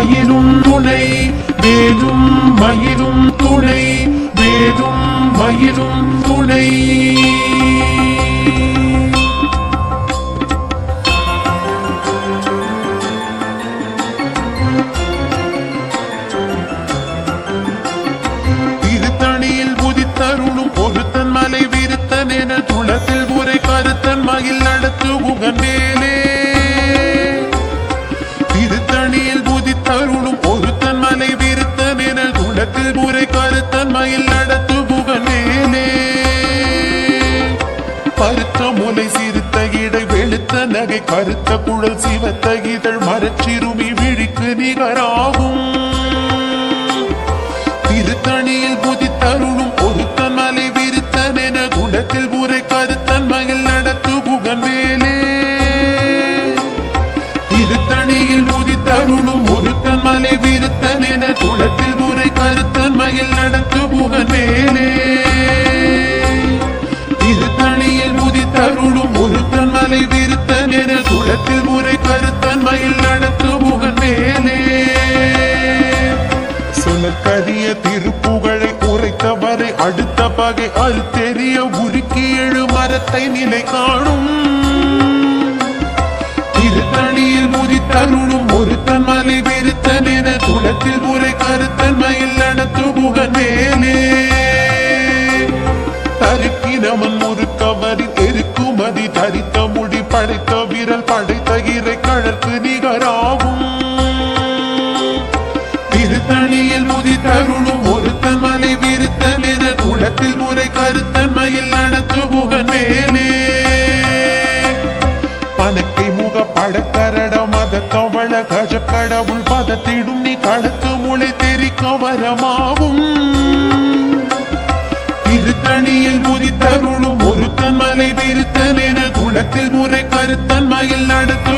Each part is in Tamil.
மயிரும் துணை வேலும் மயிரும் துணை வேலும் மயிரும் துணை. திருத்தணியில் மலை விருத்தன் என துளத்தில் உரை கருத்தன் மகிழ் நடத்து உகந்தே. இடை நகை கருத்த குழல் சிவத்த இதழ் மரச்சிறுமி விழிக்கு நிகராகும். திருத்தணியில் புதித்தருளும் பொருத்த மலை விருத்தன் என குணத்தில் உரை சொலக்கரிய திருப்புகழை உரைத்தவரை அடுத்த பகை அறுத்தெறிய உருக்கி எழு மரத்தை நிலை காணும். திருத்தணியில் முதித்தருணும் ஒருத்தன் மலை வெறுத்தன் என குளத்தில் உரை கருத்தன் மயில் நடத்து முகன் மேலே. தருக்கினவன் முறுக்கவரின் எருக்குமதி தரித்த முடி படைத்த விரல் படைத்த இறை கழற்கு நிகராகும். திருத்தணியில் தருளும் ஒருத்தன் மலை விருத்தன் என குளத்தில் முறை கருத்தன் மயில் நடத்து முகன் மேலே. பணக்கை முக படக்கரட மத கவள கஜ கடவுள் பதத்திடும் நீ களத்து முளை தெரிக்க வரமாகும். திருத்தணியில் முதித்தருளும் ஒருத்தன் மலை விருத்தன் என குளத்தில் முறை கருத்தன் மயில் நடத்து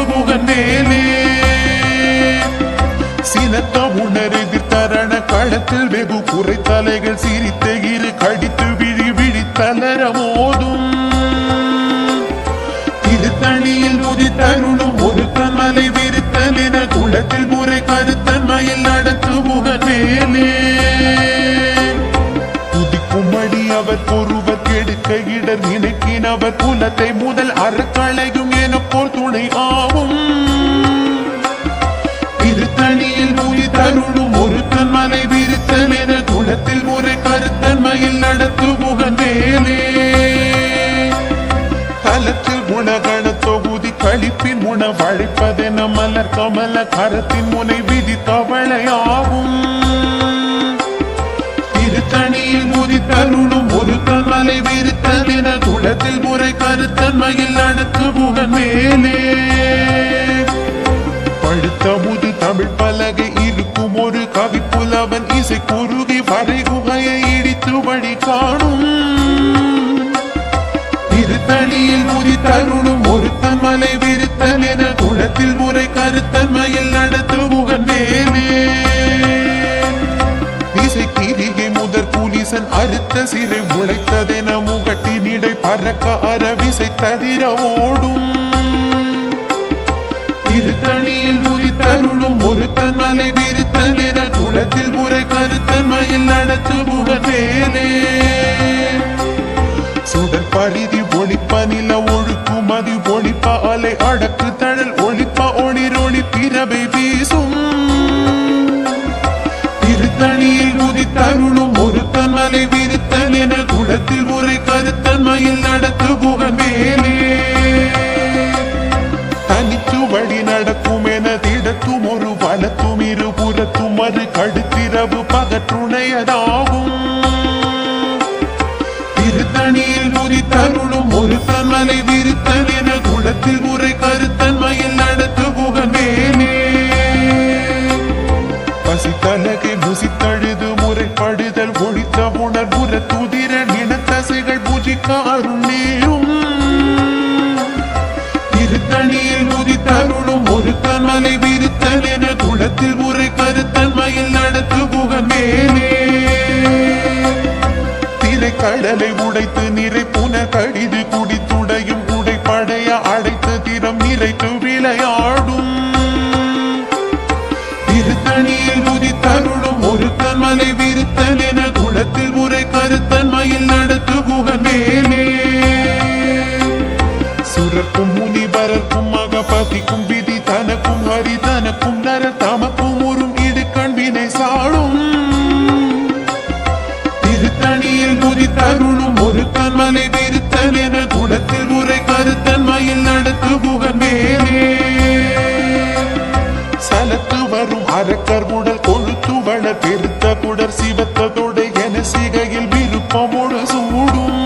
தரண வெகு குறை தலைகள் சிரித்த இரு கடித்து விழி விழி தளர மோதும் திருத்தணியில் முதித்தருளும் ஒரு தமலை விருத்தல் என குளத்தில் முறை கருத்தன்மையில் நடத்து முகன் மேலே. துதிக்கும்படி அவர் ஒருவர் கெடுக்க இடர் நினைக்கின் அவர் குலத்தை முதல் அறக்களையும் என எனப்போர் துணை ஆகும் கமல கரத்தின் முனை விதித்தவளையாகும் திருத்தணியில் முதித்தருளும் ஒரு தலை விருத்தன் என குளத்தில் முறை கருத்தன் மயில் நடத்து முகன் மேலே. பழுத்த முது தமிழ் பலகை இருக்கும் ஒரு கவி புலவன் இசை குறுகி வரை குகையை இடித்து வழி காணும். திருத்தணியில் முதி என முறை கருத்தன்மையில் நடத்து முகன் இசை கிரிகை முதற் புலிசன் அறுத்த சிறை முளைத்ததென முகட்டினிடை பறக்க அரவிசை தவிர ஓடும். திருத்தணியில் முறி தருளும் ஒருத்தன் மலை விருத்தன் என குளத்தில் முறை கருத்தன்மையில் நடத்து முகன் மேலே ஒளிப்ப நில ஒழுக்கும் அது ஒளிப்ப அலை அடக்கு தழல் கடலை உடைத்து நிறை புன கடிது குடித்துடையும் உடை படைய அடைத்து திறம் நிறைத்து விளையாடும். திருத்தணியில் குதித்தருளும் ஒருத்தன் மலை விருத்தன் என குளத்தில் உரை கருத்தன் மயில் நடத்து குகமேலே சுரக்கும் முனிவரக்கும் மகபதிக்கும் சிவத்த குடர் சிவத்த தொடை என சிகையில் விருப்பமோடு சூடும்.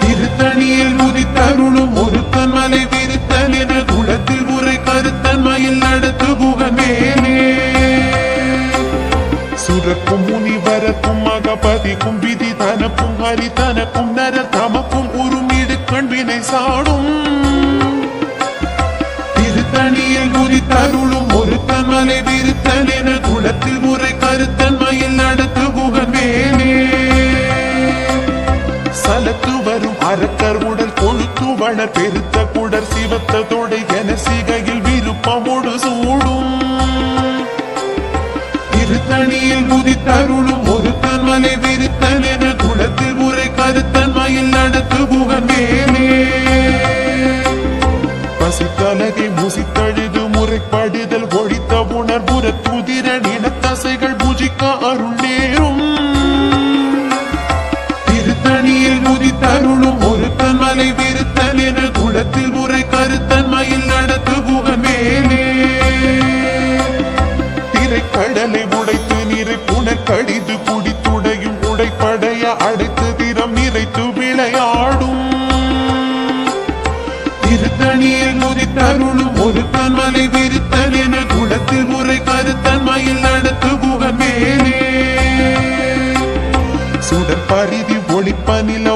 திருத்தணியில் முதித்தருளும் ஒருத்தன் மலை விருத்தன் என குளத்தில் உரை கருத்தன் மயில் நடத்து புகன் சுரக்கும் முனி வரக்கும் மகபதிக்கும் விதி தனக்கும் ஹரி தனக்கும் நர தமக்கும் உருமிடு கண்வினை சாடும். குளத்தில் உரை கருத்தன்மையில் நடத்து புகன் மேலே சலத்து வரும் அரக்கர் உடல் கொழுத்து வளர் பெருத்த குடர் சிவத்த தொடை என சிகையில் திருத்தணியில் முதித்தருளும் ஒரு தன்மலை விருத்தன் என குளத்தில் முறை கருத்தன் மயில் நடத்து புகன் சுடற்பரிதி ஒளிப்பனிலோ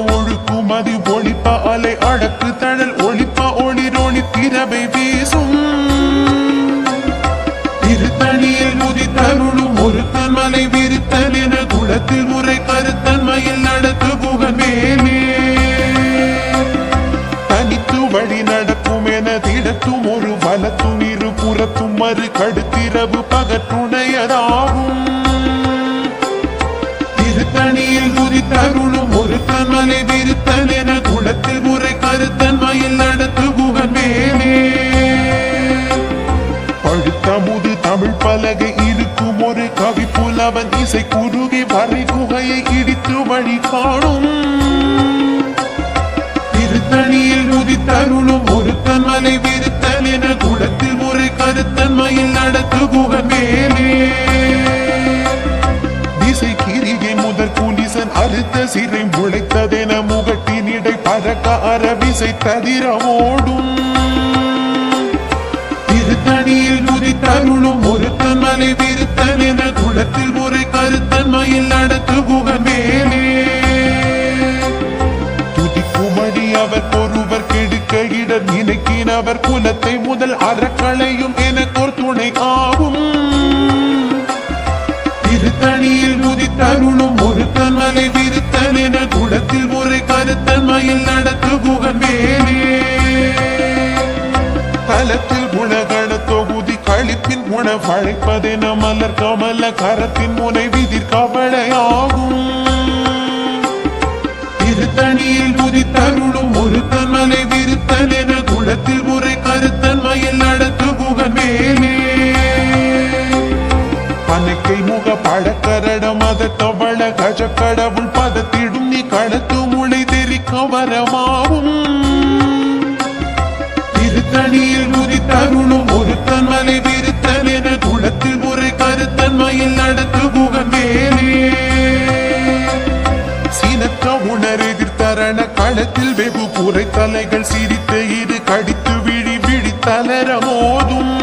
புலவன் குறுகி வரி குகையை இடித்து வழி காணும் திருத்தணியில் முதித்தருளும் ஒருத்தன் மலை விருத்தன் என குடத்தில் ஒரு கருத்தன்மையில் நடத்து புகன் மேலே. திசை கிரிகை முதற் குலிசன் அறுத்த சிறை முளைத்ததென முகட்டின் இடை பறக்க அரவிசை ததிரமோடும். திருத்தணியில் முதித்தருளும் ஒருத்தன் மலை விருத்தன் என குளத்தில் ஒரு மயில் மேலே துதிக்குமடி அவர் ஒருவர் கெடுக்க இடர் நினைக்கினவர் குலத்தை முதல் அறக்களையும் எனக்கோர் துணை ஆகும். திருத்தணியில் முதித்தருளும் ஒரு தன்மலை விருத்தன் என குடத்தில் ஒரு கருத்தன்மையில் நடத்து புகன் மேலே கழிப்பின் உணவழைப்பதென மலர் கமல கரத்தின் முனை விதிர் கவலையாகும். திருத்தணியில் முதித்தருளும் ஒருத்தன் மலை விருத்தன் என குளத்தில் உரை கருத்தன் மயில் நடத்து புகன் மேலே. பனைக்கை முக பழக்கரடம் அத கஜ கஜக்கடவுள் பதத்திடும் நீ கடத்து முளை தெரிக்க வரமாவும் திருத்தணியில் முதித்தருளும் மயில் நடத்து புகன் மேலே சீனற்ற உணர் எதிர்த்தரண களத்தில் வெகு குறை தலைகள் சிரித்த இரு கடித்து விழி விழி தளர மோதும்.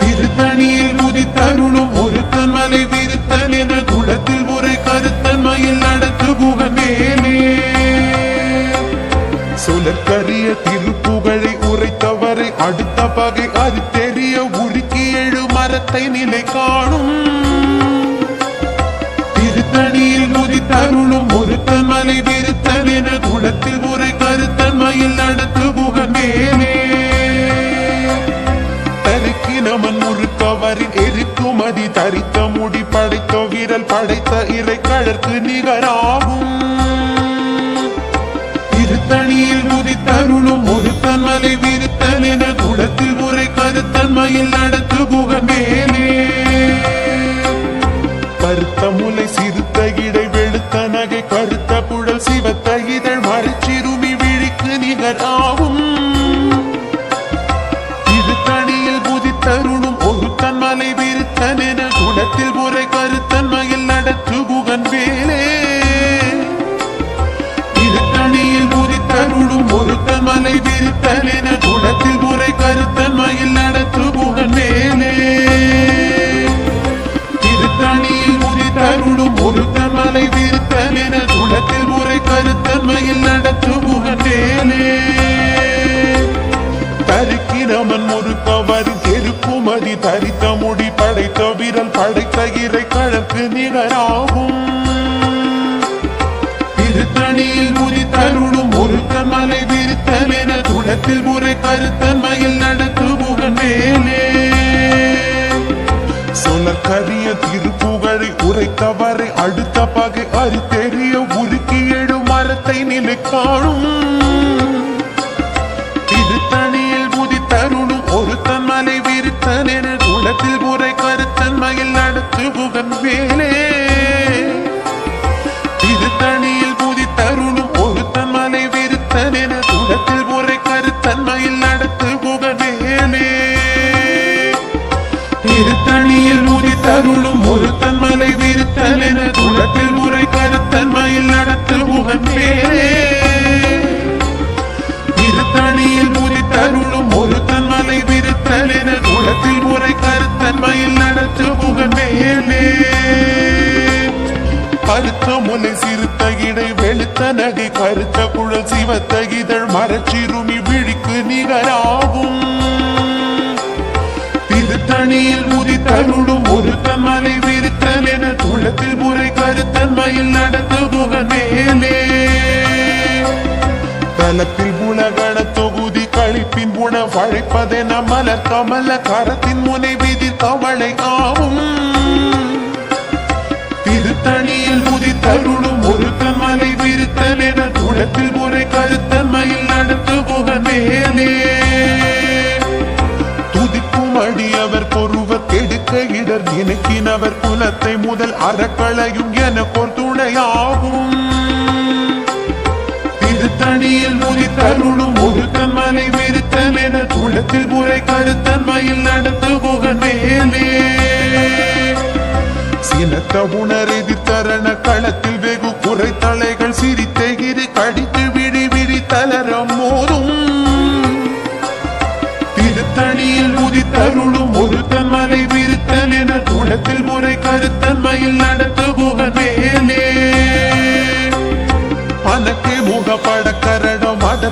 திருத்தணியில் முதித்தருளும் ஒருத்தன் மலை விருத்தன் என குளத்தில் ஒரு கருத்தன் மயில் நடத்து புகன் மேலே சுழற்கரிய திருப்புகழை உரைத்தவரை அடுத்த பகை அது எழு நிலை காணும். திருத்தணியில் முதித்தருளும் ஒருத்தன் மலை விருத்தன் என குளத்தில் உரை கருத்தன் மயில் நடத்து புகன் மேலே. தருக்கு நமன் முறுக்கவரின் எருக்குமதி தரித்த முடி படைத்த விரல் படைத்த இறை கழற்கு நிகராகும். திருத்தணியில் குதித்தருளும் ஒருத்தன் மலை விருத்தன் என குளத்தில் உரை தன்மையில் நடத்து புகமேலே கருத்த முலை சிறுத்த இடை வெளுத்த நகை கருத்த குழல் சிவத்த இதழ் மறைச்சிறுமி விழிக்கு நிகராகும் திருத்தணியில் புதித்தருளும் ஒருத்தன் மலை விருத்தன் என குணத்தில் முறை கருத்தன்மையில் நடத்து புகன் வேலே திருத்தணியில் புதித்தருளும் ஒருத்தன் மலை விருத்தன் என குணத்தில் நிகராகும். திருத்தணியில் உதித்தருளும் ஒருத்த மலை விருத்தன் என குலத்தில் முறை கருத்தன்மையில் நடத்து மேலே. சொலக்கரிய திருப்புகழை உரைத்தவரை அடுத்த பகை அறுத்தெறிய உருக்கி எழு மரத்தை நிலை காணும் திருத்தணியில் உதித்தருளும் ஒரு தன்மலை விருத்தல் என குளத்தில் முறை கருத்தன்மையில் நடத்து முகன் பேரே திருத்தணியில் உதித்தருளும் ஒரு தன்மலை விருத்தல் என குளத்தில் முறை கருத்தன்மையில் நடத்து முகன் மேலே கருத்த முனை சிறுத்த இடை வெளுத்த நகை கருத்த குழல் சிவத்த இதழ் மரச்சிறுமி விழிக்கு நிகராகும். திருத்தணியில் உதித்தருளும் ஒருத்தன் மலை விரித்தல் என துளத்தில் முறை கருத்தன்மையில் நடந்து புகழேலே தலத்தில் புலகண தொகுதி கழிப்பின் குண வழைப்பதென மலர் கமல கரத்தின் முனை விதி தவளை ஆகும் திருத்தணியில் உதித்தருளும் ஒருத்தன் மலை விரித்தல் என துளத்தில் முறை கருத்தன்மையில் நடந்து புகழேலே கெடுக்க எனக்கினவர் குலத்தை முதல் அறக்களையும் எனக்கோர் துணையாகும் திருத்தணியில் முதித்தருளும் ஒருத்தன் மலை விருத்தன் என குளத்தில் முறை கருத்தன்மையில் நடத்து மேலே. சினத்த உணர் எதிர்த்தரண களத்தில் வெகு குறை தலைகள் சிரித்தெகிரி கடித்து விடி விடி தளரம் மோதும். திருத்தணியில் உதித்தருளும் ஒருத்தன் மலை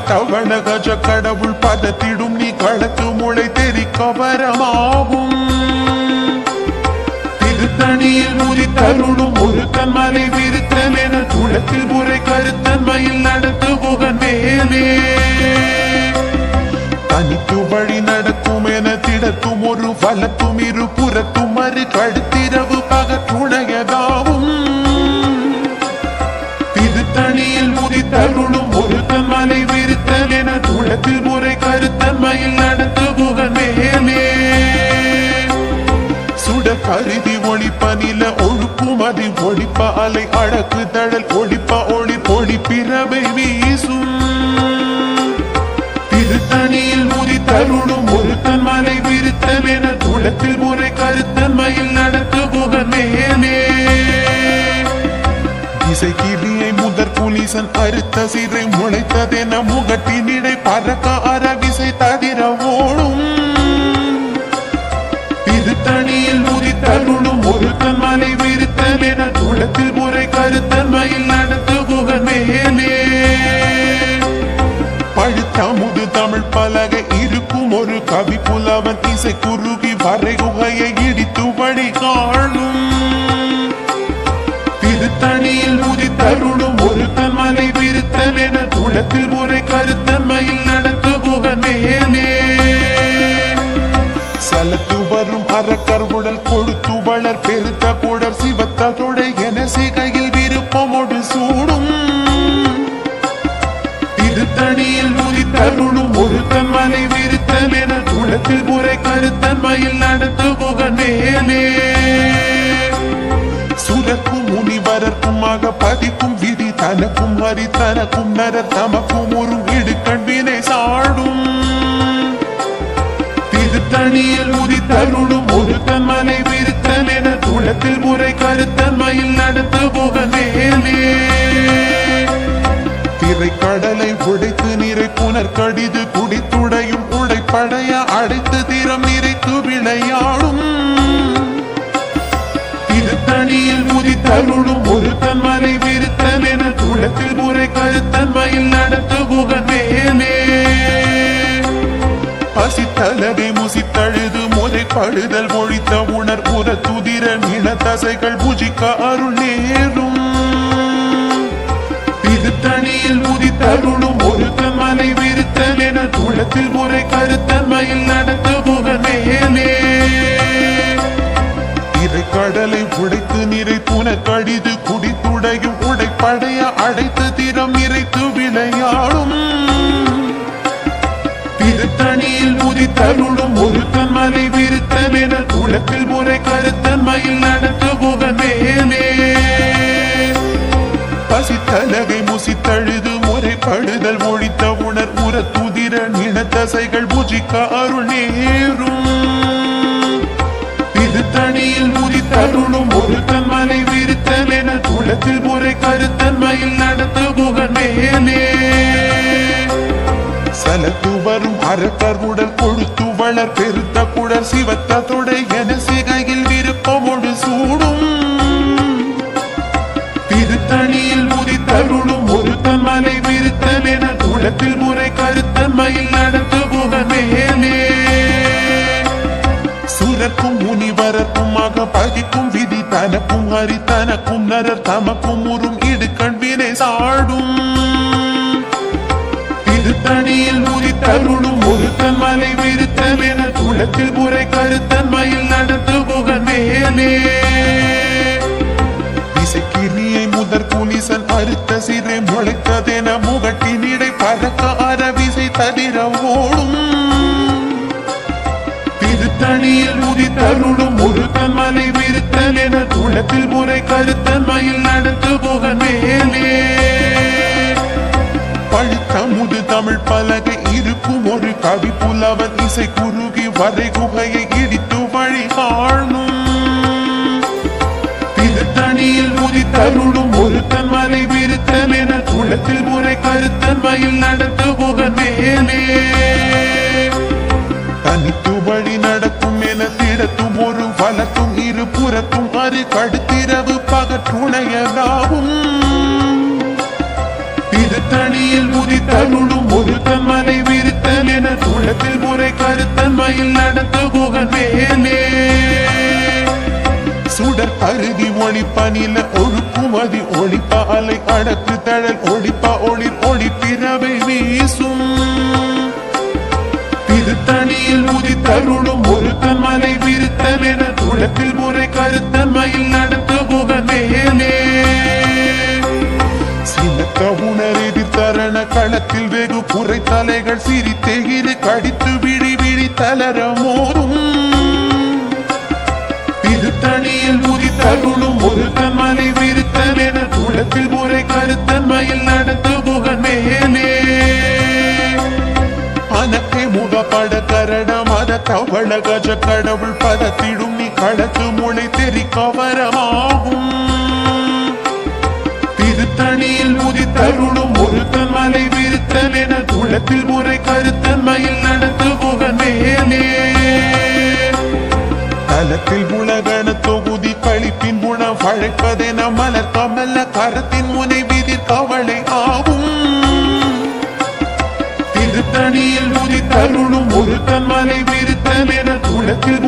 தவள கஜ கடவுள் பதத்திடும் நீ களத்து முளை தெரி கவரமாகும் திருத்தணியில் முறி தருணும் ஒருத்தன் மலை விருத்தன் என குளத்தில் முறை கருத்தன்மையில் நடத்து புகன் புகழேலே தனித்து வழி நடக்கும் என திடத்தும் ஒரு வலத்தும் இரு புறத்தும் மறு கழுத்திரவு பகத்துணையதாவும் திருத்தணியில் முறி தருணும் ஒருத்தன் மலை விரு என துளத்தில் முறை கருத்தன்மையில் நடத்து புகழேலே சுட கருதி ஒளிப்ப நில ஒழுக்கும் அதி ஒளிப்ப அலை அழகு தழல் ஒளிப்ப ஒளி பொழி பிறவை வீசும். திருத்தணியில் முதித்தருளும் ஒருத்தன் மலை விருத்தன் என துளத்தில் முறை கருத்தன்மையில் நடத்து முதற் அறுத்த சிறை முளைத்ததென முகத்தினிடை பறக்க அரவிசை தவிர ஓடும். திருத்தணியில் முதித்தருளும் ஒருத்தன் மலை விருத்தன் என துளத்தில் முறை கருத்தன்மையில் நடத்து புகழேலே பழுத்தமுது தமிழ் பலகை இருக்கும் ஒரு கவி புலவன் இசை குறுகி வரை குகையை இடித்து வழி காணும். திருத்தணியில் உதித்தருளும் ஒருத்தன் நேரமென குளத்தில் ஒரு கருத்தன்மையில் நடத்துகுவனேனே சலத்து வரும் அறக்கர் உடல் கொடுத்து வளர் பெருத்த குடர் சிவத்த தொடை என சிகையில் விருப்பமோடு சூடும். திருத்தணியில் உதித்தருளும் ஒருத்தன் மலை விருத்தல் என குளத்தில் உரை நடத்துகுவனேனே சுரக்கும் முனிவரற்குமாக பதிக்கும் விதி தனக்கும் ஹரி தனக்கும் நர தமக்கும் ஒரு இடுக்கண்பினை சாடும். திருத்தணியில் உதித்தருளும் ஒரு தன்மனை விருத்தன் என துளத்தில் முறை கருத்தன்மையில் நடத்து புகன் நேரே திரைக்கடலை உடைத்து நிறை புனர் கடிது குடித்து பசித்தலகை முசித்தழுது முறைப்படுதல் மொழித்த உணர்புற துதிர நில தசைகள் புஜிக்க அருள் நேரும். திருத்தணியில் உதித்தருளும் ஒருத்த மலை விருத்தல் என துளத்தில் முறை கருத்தன்மையில் நடத்த புக மேலே. கடலை உடைத்து நிறை புன கடிது குடித்துடையும் உடைப்படைய அடைத்து என முறை கருத்தன்மையில் நடத்த புகன் மேலே பசித்தலகை முசித்தழுது முறைப்படுதல் ஒழித்த உணர் உர துதிர நினத்தசைகள் பூஜிக்க அருள் நேரும். திருத்தணியில் முதித்தருளும் ஒரு தன்மலை விருத்தல் என துளத்தில் முறை கருத்தன்மையில் நடத்த புகன் மேலே சலத்து வரும் அரக்கர் உடல் கொழுத்து வளர் பெருத்த குடர் சிவத்த தொடை என முனிவரக்குமாக பகிக்கும் விதி தனக்கும் ஹரி தனக்கும் நரர் தமக்கும் உறும் இடு கண்வினை சாடும். திருத்தணியில் முதித்தருளும் ஒருத்தன் மலை விருத்தல் என துளத்தில் முறை கருத்தன் மயில் நடத்து புகன் மேலே. இசைக்கிரியை முதற் புலிசன் அறுத்த சிறை முளைத்ததென முகட்டினிடை பறக்க அரவிசை தவிர ஓடும். திருத்தணியில் உதித்தருளும் ஒரு மலை விருத்தன் என குளத்தில் முறை கருத்தன்மையில் நடந்து புகன் மேலே. பழுத்தமுது தமிழ் பலகை இருக்கும் ஒரு கவி புலவன் இசை குறுகி வரை குகையை இடித்து வழி காணும். திருத்தணியில் முதித்தருளும் ஒருத்தன் மலை விருத்தன் என குளத்தில் முறை கருத்தன்மையில் நடந்து புகன் மேலே. தனித்து வழி நட இடத்தும் ஒரு வலத்தும் இரு புறத்தும் அரு கடுத்திரவு பகற்றுணையதாகும் திருத்தணியில் முதித்தருளும் ஒரு தன்மலை விரித்தல் என துளத்தில் முறை கருத்தன்மையில் நடத்து புகன் மேலே. சுடர் அருகி ஒளிப்பனில ஒழுக்குமதி ஒளிப்ப அலை அடக்கு தழல் ஒளிப்பா ஒளிர் ஒளிப்பிறவை வீசும். திருத்தணியில் உதித்தருளும் ஒரு தன்மலை உலகத்தில் ஒரு கருத்தமையில் நடத்துபுக நடத்து புகன் மேலே தரண களத்தில் வெகு குறை தலைகள் சிரித்தே கடித்து விழி விழி தளர மோதும். திருத்தணியில் தருளும் ஒரு தமலை விருத்தல் என குளத்தில் முறை கருத்தன்மையில் நடத்து புகன் மேலே அனக்கை முகப்பட கரட மத தவள கஜ கடவுள் பதத்திடும் களத்து மொழி தெரி கவரமாகும் திருத்தணியில் உதித்தருளும் ஒரு தன்மலை விருத்தல் என குளத்தில் முறை கருத்தன்மையில் நடத்து புகன் மேலே. தலத்தில் உலகன தொகுதி கழிப்பின் குணம் வழைப்பதென மலர் கமல்ல கரத்தின் முனை விதிர் கவலை ஆகும். திருத்தணியில் உதித்தருளும் ஒரு தன்மலை விருத்தல் என துளத்தில்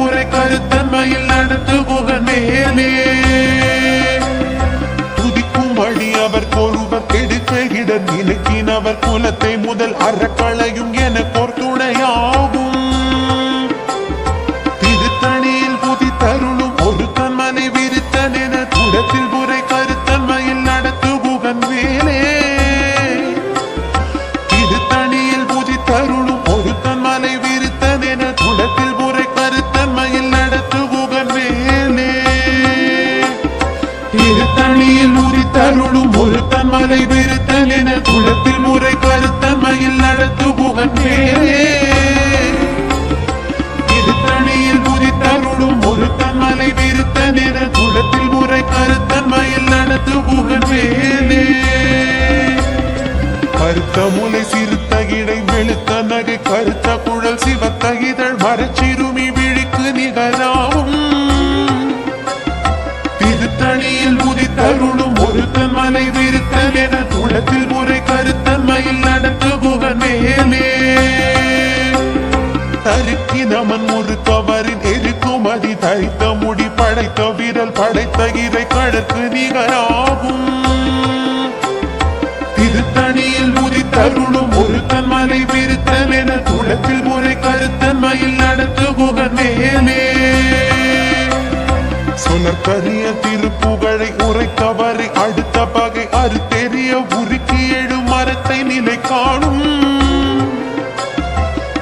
நடத்து திருத்தணியில் உதித்தருளும் ஒருத்தன் மலை விருத்தன் என துளத்தில் முறை கருத்தன்மையில் நடத்து புகழ் மேலே. தருக்கி நமன் முறுக்கவரின் எருக்கும் அதி தரித்த முடி படைத்த விரல் படைத்த இறை கடற்கு நிகராகும். திருத்தணியில் உதித்தருளும் ஒருத்தன் மலை விருத்தன் என துளத்தில் முறை கருத்தன்மையில் நடத்து உனக்கரிய திருப்புகழை உரைத்தவரை அடுத்த பகை அறுத்தெறிய உருக்கி எழு மரத்தை நிலை காணும்.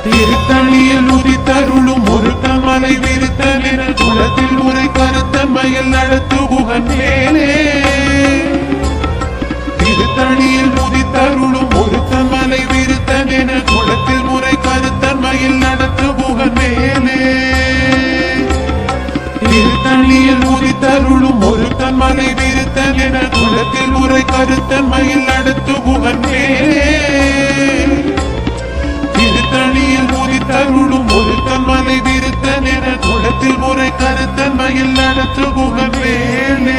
திருத்தணியில் உதித்தருளும் ஒருத்தன் மலை விருத்தன் என குளத்தில் உரை கருத்த மயில் நடத்து குகன் மேலே. திருத்தணியில் புள்ளியில் உதித்தருளும் ஒரு தன் மலை விருத்தன் என குளத்தில் உரை கருத்தன்மையில் நடத்து புகழ் மேலே திருத்தணியில் உதித்தருளும் ஒருத்தன் மலை விருத்தன் என குளத்தில் உரை கருத்தன் மயில் நடத்து புகழ் மேலே